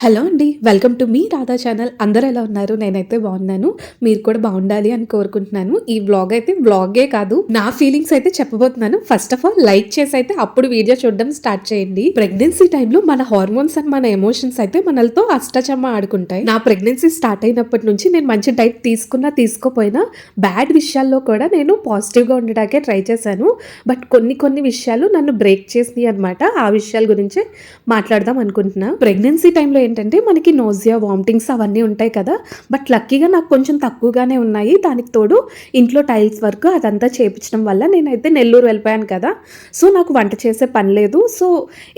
Hello అండి welcome to మీ Radha channel. అందరూ ఎలా ఉన్నారు? నేనైతే బాగున్నాను. మీరు కూడా బాగుండాలి అని కోరుకుంటున్నాను. ఈ వ్లాగ్ అయితే వ్లాగే కాదు. నా ఫీలింగ్స్ అయితే చెప్పబోతున్నాను. ఫస్ట్ ఆఫ్ ఆల్ లైక్ చేసి అయితే అప్పుడు వీడియో చూడడం స్టార్ట్ చేయండి. ప్రెగ్నెన్సీ టైంలో మన హార్మోన్స్ అండ్ మన ఎమోషన్స్ అయితే మనలతో అష్టచమ్మ ఆడుకుంటాయి. నా ప్రెగ్నెన్సీ స్టార్ట్ అయినప్పటి నుంచి నేను మంచి డైట్ తీసుకున్నా తీసుకోపోయినా బ్యాడ్ విషయాల్లో కూడా నేను పాజిటివ్గా ఉండడానికే ట్రై చేశాను. బట్ కొన్ని కొన్ని విషయాలు నన్ను బ్రేక్ చేసినాయి అనమాట ఆ విషయాల గురించే మాట్లాడదాం అనుకుంటున్నా. ప్రెగ్నెన్సీ టైంలో ఏంటంటే మనకి నోజియా వామిటింగ్స్ అవన్నీ ఉంటాయి కదా. బట్ లక్కీగా నాకు కొంచెం తక్కువగానే ఉన్నాయి. దానికి తోడు ఇంట్లో టైల్స్ వర్క్ అదంతా చేపించడం వల్ల నేనైతే నెల్లూరు వెళ్ళిపోయాను కదా. సో నాకు వంట చేసే పని లేదు. సో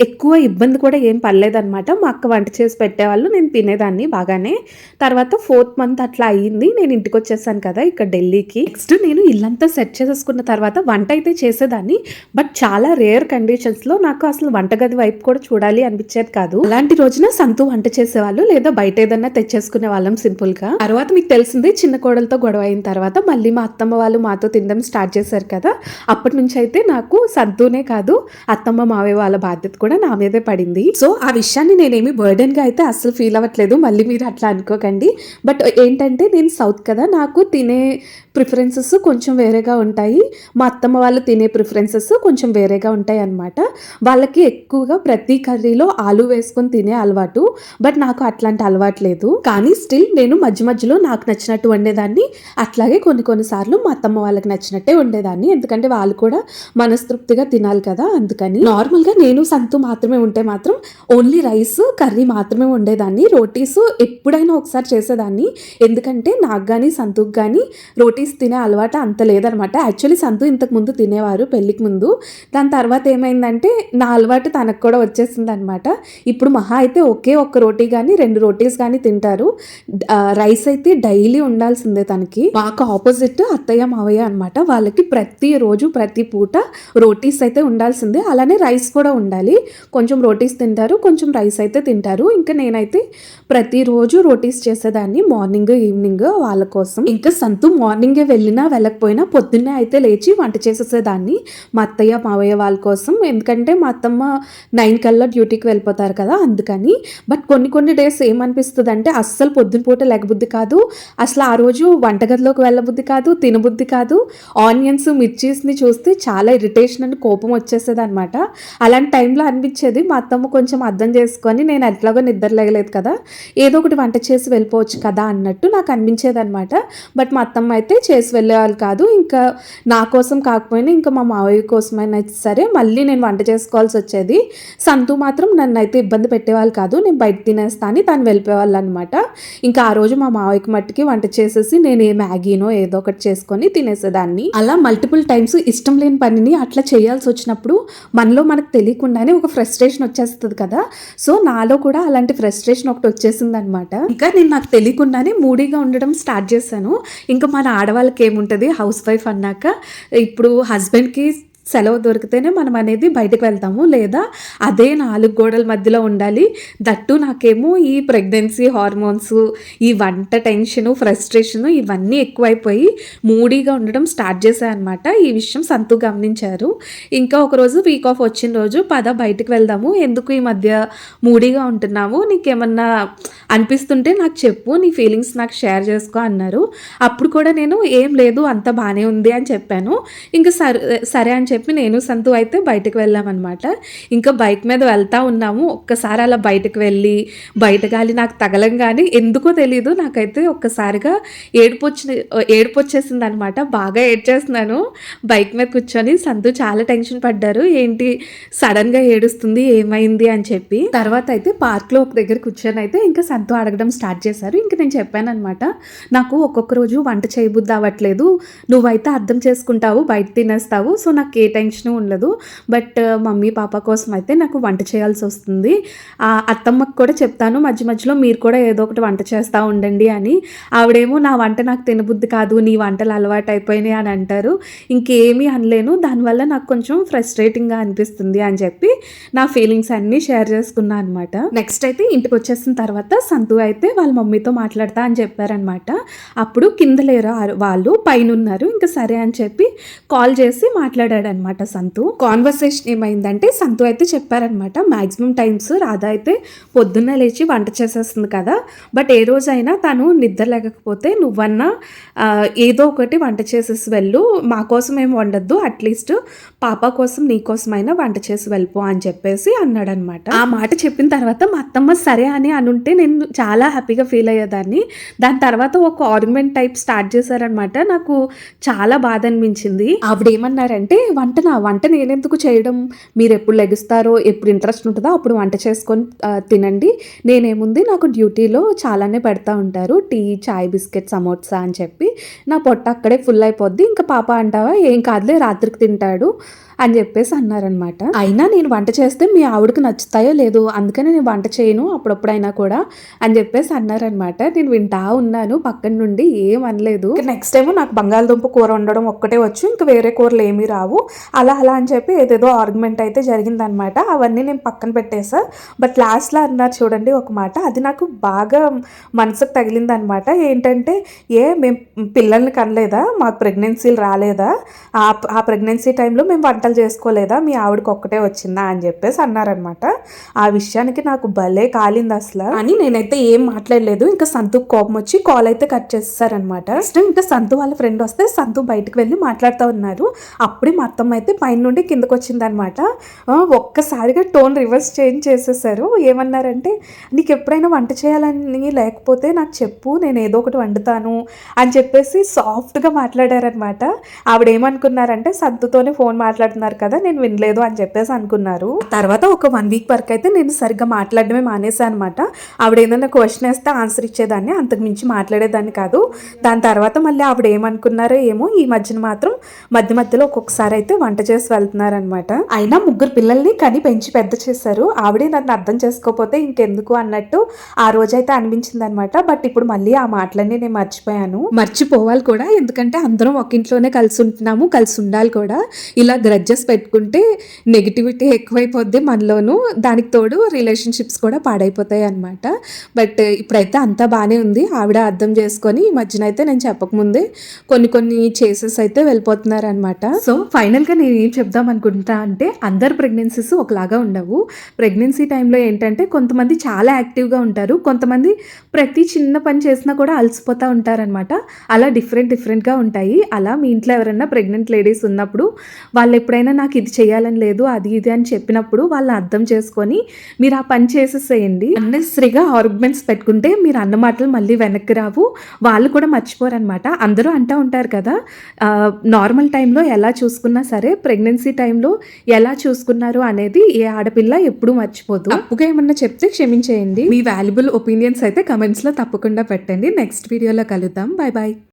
ఎక్కువ ఇబ్బంది కూడా ఏం పర్లేదనమాట మా అక్క వంట చేసి పెట్టేవాళ్ళు. నేను తినేదాన్ని బాగానే. తర్వాత ఫోర్త్ మంత్ అట్లా అయ్యింది. నేను ఇంటికి వచ్చేసాను కదా ఇక్కడ ఢిల్లీకి. నెక్స్ట్ నేను ఇల్లంతా సెట్ చేసేసుకున్న తర్వాత వంట అయితే చేసేదాన్ని. బట్ చాలా రేర్ కండిషన్స్లో నాకు అసలు వంటగది వైపు కూడా చూడాలి అనిపించేది కాదు. అలాంటి రోజున సంతు వంట వంట చేసేవాళ్ళు లేదా బయట ఏదన్నా తెచ్చేసుకునే వాళ్ళం సింపుల్గా తర్వాత మీకు తెలిసింది చిన్న కోడలతో గొడవ అయిన తర్వాత మళ్ళీ మా అత్తమ్మ వాళ్ళు మాతో తినడం స్టార్ట్ చేశారు కదా. అప్పటి నుంచి అయితే నాకు సద్దునే కాదు అత్తమ్మ మావే వాళ్ళ బాధ్యత కూడా నా మీదే పడింది. సో ఆ విషయాన్ని నేనేమి బర్డెన్గా అయితే అస్సలు ఫీల్ అవ్వట్లేదు మళ్ళీ మీరు అట్లా అనుకోకండి. బట్ ఏంటంటే నేను సౌత్ కదా నాకు తినే ప్రిఫరెన్సెస్ కొంచెం వేరేగా ఉంటాయి. మా అత్తమ్మ వాళ్ళు తినే ప్రిఫరెన్సెస్ కొంచెం వేరేగా ఉంటాయి అన్నమాట వాళ్ళకి ఎక్కువగా ప్రతి కర్రీలో ఆలు వేసుకొని తినే అలవాటు బట్ నాకు అట్లాంటి అలవాటు లేదు. కానీ స్టిల్ నేను మధ్య మధ్యలో నాకు నచ్చినట్టు వండేదాన్ని. అట్లాగే కొన్ని కొన్నిసార్లు మా అత్తమ్మ వాళ్ళకి నచ్చినట్టే వండేదాన్ని. ఎందుకంటే వాళ్ళు కూడా మనస్తృప్తిగా తినాలి కదా అందుకని. నార్మల్గా నేను సంతు మాత్రమే ఉంటే మాత్రం ఓన్లీ రైస్ కర్రీ మాత్రమే వండేదాన్ని. రోటీస్ ఎప్పుడైనా ఒకసారి చేసేదాన్ని. ఎందుకంటే నాకు కానీ సంతుకు కానీ రోటీస్ తినే అలవాటు అంత లేదనమాట. యాక్చువల్లీ సంతు ఇంతకు ముందు తినేవారు పెళ్ళికి ముందు. దాని తర్వాత ఏమైందంటే నా అలవాటు తనకు కూడా వచ్చేసింది అనమాట ఇప్పుడు మహా అయితే ఒకే ఒక్క రోటీ కానీ రెండు రోటీస్ కానీ తింటారు. రైస్ అయితే డైలీ ఉండాల్సిందే తనకి. మాకు ఆపోజిట్ అత్తయ్య మావయ్య అనమాట వాళ్ళకి ప్రతి రోజు ప్రతి పూట రోటీస్ అయితే ఉండాల్సిందే. అలానే రైస్ కూడా ఉండాలి. కొంచెం రోటీస్ తింటారు కొంచెం రైస్ అయితే తింటారు. ఇంకా నేనైతే ప్రతిరోజు రోటీస్ చేసేదాన్ని మార్నింగ్ ఈవినింగ్ వాళ్ళ కోసం. ఇంకా సంతు మార్నింగే వెళ్ళినా వెళ్ళకపోయినా పొద్దున్నే అయితే లేచి వంట చేసేసేదాన్ని. మా అత్తయ్య మావయ్య వాళ్ళ కోసం. ఎందుకంటే మా అత్తమ్మ నైన్ కల్లా డ్యూటీకి వెళ్ళిపోతారు కదా అందుకని. బట్ కొన్ని కొన్ని డేస్ ఏమనిపిస్తుంది అంటే అస్సలు పొద్దున పూట కాదు. అసలు ఆ రోజు వంటగదిలోకి వెళ్ళబుద్ధి కాదు తినబుద్ధి కాదు. ఆనియన్స్ మిర్చీస్ని చూస్తే చాలా ఇరిటేషన్ అని కోపం వచ్చేసేది అనమాట అలాంటి టైంలో అనిపించేది మా అత్తమ్మ కొంచెం అర్థం చేసుకొని నేను ఎట్లాగో నిద్ర లేగలేదు కదా ఏదో ఒకటి వంట చేసి వెళ్ళిపోవచ్చు కదా అన్నట్టు నాకు అనిపించేది అనమాట బట్ మా అత్తమ్మ అయితే చేసి వెళ్ళేవాళ్ళు కాదు. ఇంకా నా కోసం కాకపోయినా ఇంకా మా మావయ్య కోసమైనా సరే మళ్ళీ నేను వంట చేసుకోవాల్సి వచ్చేది. సంతు మాత్రం నన్ను అయితే ఇబ్బంది పెట్టేవాళ్ళు కాదు. నేను బయట తినేస్తా అని తను వెళ్ళిపోయేవాళ్ళు అనమాట ఇంకా ఆ రోజు మా మావయ్యకి మట్టికి వంట చేసేసి నేను ఏ మ్యాగీనో ఏదో ఒకటి చేసుకొని తినేసేదాన్ని. అలా మల్టిపుల్ టైమ్స్ ఇష్టం లేని పనిని అట్లా చేయాల్సి వచ్చినప్పుడు మనలో మనకు తెలియకుండానే ఒక ఫ్రస్ట్రేషన్ వచ్చేస్తుంది కదా. సో నాలో కూడా అలాంటి ఫ్రస్ట్రేషన్ ఒకటి వచ్చేసింది అనమాట ఇంకా నేను నాకు తెలియకుండానే మూడీగా ఉండడం స్టార్ట్ చేశాను. ఇంకా మన ఆడవాళ్ళకి ఏముంటుంది? హౌస్ వైఫ్ అన్నాక ఇప్పుడు హస్బెండ్కి సెలవు దొరికితేనే మనం అనేది బయటకు వెళ్తాము లేదా అదే నాలుగు గోడల మధ్యలో ఉండాలి. దట్టు నాకేమో ఈ ప్రెగ్నెన్సీ హార్మోన్స్ ఈ వంట టెన్షన్ ఫ్రస్ట్రేషన్ ఇవన్నీ ఎక్కువైపోయి మూడీగా ఉండడం స్టార్ట్ చేశాయి అనమాట ఈ విషయం సంతు గమనించారు. ఇంకా ఒకరోజు వీక్ ఆఫ్ వచ్చిన రోజు పద బయటకు వెళ్దాము. ఎందుకు ఈ మధ్య మూడీగా ఉంటున్నాము నీకేమన్నా అనిపిస్తుంటే నాకు చెప్పు నీ ఫీలింగ్స్ నాకు షేర్ చేసుకో అన్నారు. అప్పుడు కూడా నేను ఏం లేదు అంత బాగానే ఉంది అని చెప్పాను. ఇంకా సరే సరే అని చెప్పి నేను సంతు అయితే బయటకు వెళ్ళామన్నమాట. ఇంకా బైక్ మీద వెళ్తా ఉన్నాము. ఒక్కసారి అలా బయటకు వెళ్ళి బయట గాలి నాకు తగలంగానే ఎందుకో తెలియదు నాకైతే ఒక్కసారిగా ఏడుపు వచ్చిన ఏడుపు వచ్చేసింది అనమాట బాగా ఏడ్చేస్తున్నాను. బైక్ మీద కూర్చొని సంతు చాలా టెన్షన్ పడ్డారు. ఏంటి సడన్గా ఏడుస్తుంది ఏమైంది అని చెప్పి. తర్వాత అయితే పార్క్లో ఒక దగ్గర కూర్చొని అయితే ఇంకా సంతు అడగడం స్టార్ట్ చేశారు. ఇంకా నేను చెప్పాను అనమాట నాకు ఒక్కొక్క రోజు వంట చేయబుద్ధి అవ్వట్లేదు. నువ్వైతే అర్థం చేసుకుంటావు బయట తినేస్తావు. సో నాకు ఏ టెన్షన్ ఉండదు. బట్ మమ్మీ పాప కోసం అయితే నాకు వంట చేయాల్సి వస్తుంది. ఆ అత్తమ్మకి కూడా చెప్తాను మధ్య మధ్యలో మీరు కూడా ఏదో ఒకటి వంట చేస్తూ ఉండండి అని. ఆవిడేమో నా వంట నాకు తినబుద్ధి కాదు నీ వంటలు అలవాటు అయిపోయినాయి అని అంటారు. ఇంకేమీ అనలేను. దానివల్ల నాకు కొంచెం ఫ్రస్ట్రేటింగ్గా అనిపిస్తుంది అని చెప్పి నా ఫీలింగ్స్ అన్నీ షేర్ చేసుకున్నాను అనమాట నెక్స్ట్ అయితే ఇంటికి వచ్చేసిన తర్వాత సంతు అయితే వాళ్ళ మమ్మీతో మాట్లాడతా అని చెప్పారనమాట అప్పుడు కింద లేరు వాళ్ళు పైన ఉన్నారు. ఇంకా సరే అని చెప్పి కాల్ చేసి మాట్లాడాడు అనమాట సంతు. కాన్వర్సేషన్ ఏమైందంటే సంతు అయితే చెప్పారనమాట మ్యాక్సిమం టైమ్స్ రాధా అయితే పొద్దున్నే లేచి వంట చేసేస్తుంది కదా బట్ ఏ రోజైనా తను నిద్ర లేకపోతే నువ్వన్నా ఏదో ఒకటి వంట చేసేసి వెళ్ళు మా కోసం ఏం వండద్దు అట్లీస్ట్ పాప కోసం నీ కోసమైనా వంట చేసి వెళ్ళిపో అని చెప్పేసి అన్నాడనమాట. ఆ మాట చెప్పిన తర్వాత మా అత్తమ్మ సరే అని అనుంటే నేను చాలా హ్యాపీగా ఫీల్ అయ్యేదాన్ని. దాని తర్వాత ఒక ఆర్గ్యుమెంట్ టైప్ స్టార్ట్ చేశారనమాట. నాకు చాలా బాధ అనిపించింది. ఆవిడ ఏమన్నారంటే వంట నా వంట నేనెందుకు చేయడం? మీరు ఎప్పుడు లెగుస్తారో? ఎప్పుడు ఇంట్రెస్ట్ ఉంటుందో? అప్పుడు వంట చేసుకొని తినండి. నేనేముంది నాకు డ్యూటీలో చాలానే పెడతా ఉంటారు. టీ చాయ్ బిస్కెట్ సమోసా అని చెప్పి. నా పొట్ట అక్కడే ఫుల్ అయిపోద్ది. ఇంకా పాప అంటావా ఏం కాదులే రాత్రికి తింటాడు అని చెప్పేసి అన్నారనమాట అయినా నేను వంట చేస్తే మీ ఆవిడకి నచ్చుతాయో లేదో అందుకని నేను వంట చేయను అప్పుడప్పుడైనా కూడా అని చెప్పేసి అన్నారనమాట నేను వింటా ఉన్నాను పక్కన నుండి ఏం అనలేదు. నెక్స్ట్ టైం నాకు బంగాళదుంప కూర వండడం ఒక్కటే వచ్చు. ఇంకా వేరే కూరలు ఏమీ రావు. అలా అలా అని చెప్పి ఏదేదో ఆర్గ్యుమెంట్ అయితే జరిగిందనమాట. అవన్నీ నేను పక్కన పెట్టేసా. బట్ లాస్ట్లో అన్నారు చూడండి ఒక మాట. అది నాకు బాగా మనసుకు తగిలిందనమాట. ఏంటంటే ఏ మేము పిల్లల్ని కనలేదా? మాకు ప్రెగ్నెన్సీలు రాలేదా? ఆ ప్రెగ్నెన్సీ టైంలో మేము వంటలు చేసుకోలేదా? మీ ఆవిడకి ఒక్కటే వచ్చిందా? అని చెప్పేసి అన్నారనమాట. ఆ విషయానికి నాకు భలే కాలింది అసలు. అని నేనైతే ఏం మాట్లాడలేదు. ఇంకా సంతుకు కోపం వచ్చి కాల్ అయితే కట్ చేస్తారనమాట ఇంకా సంతు వాళ్ళ ఫ్రెండ్ వస్తే సంతు బయటకు వెళ్ళి మాట్లాడుతూ ఉన్నారు. అప్పుడే మా మొత్తం అయితే పైన నుండి కిందకు వచ్చిందనమాట ఒక్కసారిగా టోన్ రివర్స్ చేంజ్ చేసేసారు. ఏమన్నారంటే నీకు ఎప్పుడైనా వంట చేయాలని లేకపోతే నాకు చెప్పు నేను ఏదో ఒకటి వండుతాను అని చెప్పేసి సాఫ్ట్గా మాట్లాడారనమాట. ఆవిడ ఏమనుకున్నారంటే సద్దుతోనే ఫోన్ మాట్లాడుతున్నారు కదా నేను వినలేదు అని చెప్పేసి అనుకున్నారు. తర్వాత ఒక వన్ వీక్ వరకు అయితే నేను సరిగ్గా మాట్లాడడమే మానేసాను అనమాట ఆవిడ ఏదైనా క్వశ్చన్ వేస్తే ఆన్సర్ ఇచ్చేదాన్ని అంతకు మించి మాట్లాడేదాన్ని కాదు. దాని తర్వాత మళ్ళీ ఆవిడ ఏమనుకున్నారో ఏమో ఈ మధ్యన మాత్రం మధ్య మధ్యలో ఒక్కొక్కసారి అయితే వంట చేసి వెళ్తున్నారనమాట అయినా ముగ్గురు పిల్లల్ని కని పెంచి పెద్ద చేశారు. ఆవిడే నన్ను అర్థం చేసుకోకపోతే ఇంకెందుకు అన్నట్టు ఆ రోజైతే అనిపించింది అనమాట బట్ ఇప్పుడు మళ్ళీ ఆ మాటలన్నీ నేను మర్చిపోయాను. మర్చిపోవాలి కూడా. ఎందుకంటే అందరం ఒక ఇంట్లోనే కలిసి ఉంటున్నాము కలిసి ఉండాలి కూడా. ఇలా గ్రడ్జెస్ పెట్టుకుంటే నెగిటివిటీ ఎక్కువైపోద్ది మనలోను. దానికి తోడు రిలేషన్షిప్స్ కూడా పాడైపోతాయి అనమాట బట్ ఇప్పుడైతే అంతా బాగానే ఉంది. ఆవిడ అర్థం చేసుకొని ఈ మధ్యన అయితే నేను చెప్పకముందే కొన్ని కొన్ని చేసెస్ అయితే వెళ్ళిపోతున్నారు అనమాట సో ఫైనల్గా నేను ఏం చెప్దాం అనుకుంటా అంటే అందరు ప్రెగ్నెన్సీస్ ఒకలాగా ఉండవు. ప్రెగ్నెన్సీ టైంలో ఏంటంటే కొంతమంది చాలా యాక్టివ్గా ఉంటారు. కొంతమంది ప్రతి చిన్న పని చేసినా కూడా అలసిపోతూ ఉంటారనమాట అలా డిఫరెంట్ డిఫరెంట్గా ఉంటాయి. అలా మీ ఇంట్లో ఎవరైనా ప్రెగ్నెంట్ లేడీస్ ఉన్నప్పుడు వాళ్ళు ఎప్పుడైనా నాకు ఇది చేయాలని లేదు అది ఇది అని చెప్పినప్పుడు వాళ్ళు అర్థం చేసుకొని మీరు ఆ పని చేసేసేయండి. అన్నెసరీగా ఆర్గ్యుమెంట్స్ పెట్టుకుంటే మీరు అన్న మాటలు మళ్ళీ వెనక్కి రావు. వాళ్ళు కూడా మర్చిపోరు అనమాట అందరూ అంటూ ఉంటారు కదా నార్మల్ టైంలో ఎలా చూసుకున్నా సరే ప్రెగ్నెన్సీ టైంలో ఎలా చూసుకున్నారు అనేది ఏ ఆడపిల్ల ఎప్పుడూ మర్చిపోదు. తప్పుగా ఏమన్నా చెప్తే క్షమించేయండి. మీ వాల్యుబుల్ ఒపీనియన్స్ అయితే కమెంట్స్లో తప్పకుండా పెట్టండి. నెక్స్ట్ వీడియోలో కలుద్దాం. Bye bye